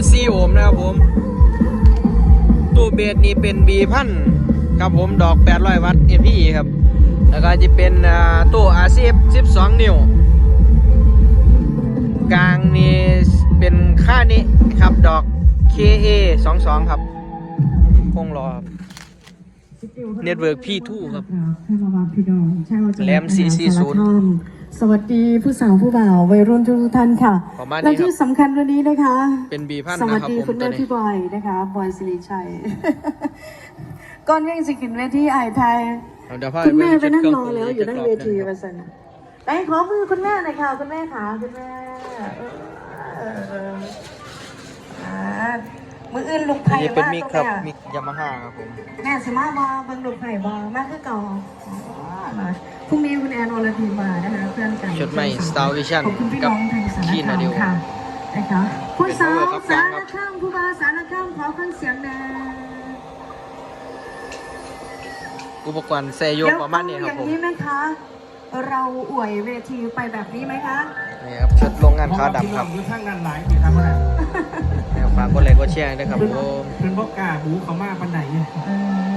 อยู่ซีโอมนะครับผม ตู้เบสนี่เป็นบีพันครับผมดอก 800 วัตต์ MPE ครับ แล้วก็จะเป็นตู้ RCF 12 นิ้ว กลางนี่เป็นค่านี้ครับดอก KA 22 ครับคงรอครัเน็ตเวิร์กพี่ทู่ครับแหลม440 สารคามสวัสดีผู้สาวผู้บ่าววัยรุ่นทุกๆท่านค่ะ ประมาณนี้และครับที่สำคัญวันนี้นะคะ เป็นบีพันสวัสนะครับดีผมคุณตัแม่วนี้ พี่บอยนะคะบอยสิริชัย ก่อนยังสิขึ้นเวทีไอ้ไทย เอาเดี๋ยวพาคุณแม่ไปเช็นั่งเครอแล้วอยู่หนั่งเวทีคมารับสันไปขอมือคุณแม่หน่อยค่ะคุณแม่ขาคุณแม่เออเอออ่ามืออื่นลุงอัไผ่นนี้เป็นมามิกตรงครับเนี้ยมิกยามาฮ่าครับผม แม่สิมาบอเบิ่งลุงไผ่บอมาคือเก่าอ๋อมาพรุ่งนี้คุณแอนอรพีมานะคะเพื่อนกัน ชุดใหม่ Star Vision ขอบคุณพี่น้องทางสารกับคาม Key ค่ะนะคะผู้สาวเป็นสา power รคามผู้บ่าวสารคามขอฟังเสียงแน่อุปกรณ์เซโยเดี๋ยวประมาณนี้คอรับย่างผมนี้ไหมคะ เราอวยเวทีไปแบบนี้ไหมคะนี่ครับชุดโรงงานขาวดำครับอยู่ข้างด้านหลายนี่ครับว่าแนวฝากกดไลค์กดแชร์ด้วยครับผมเพื่อนบอกกล้าบูเขามาปันไหนเออ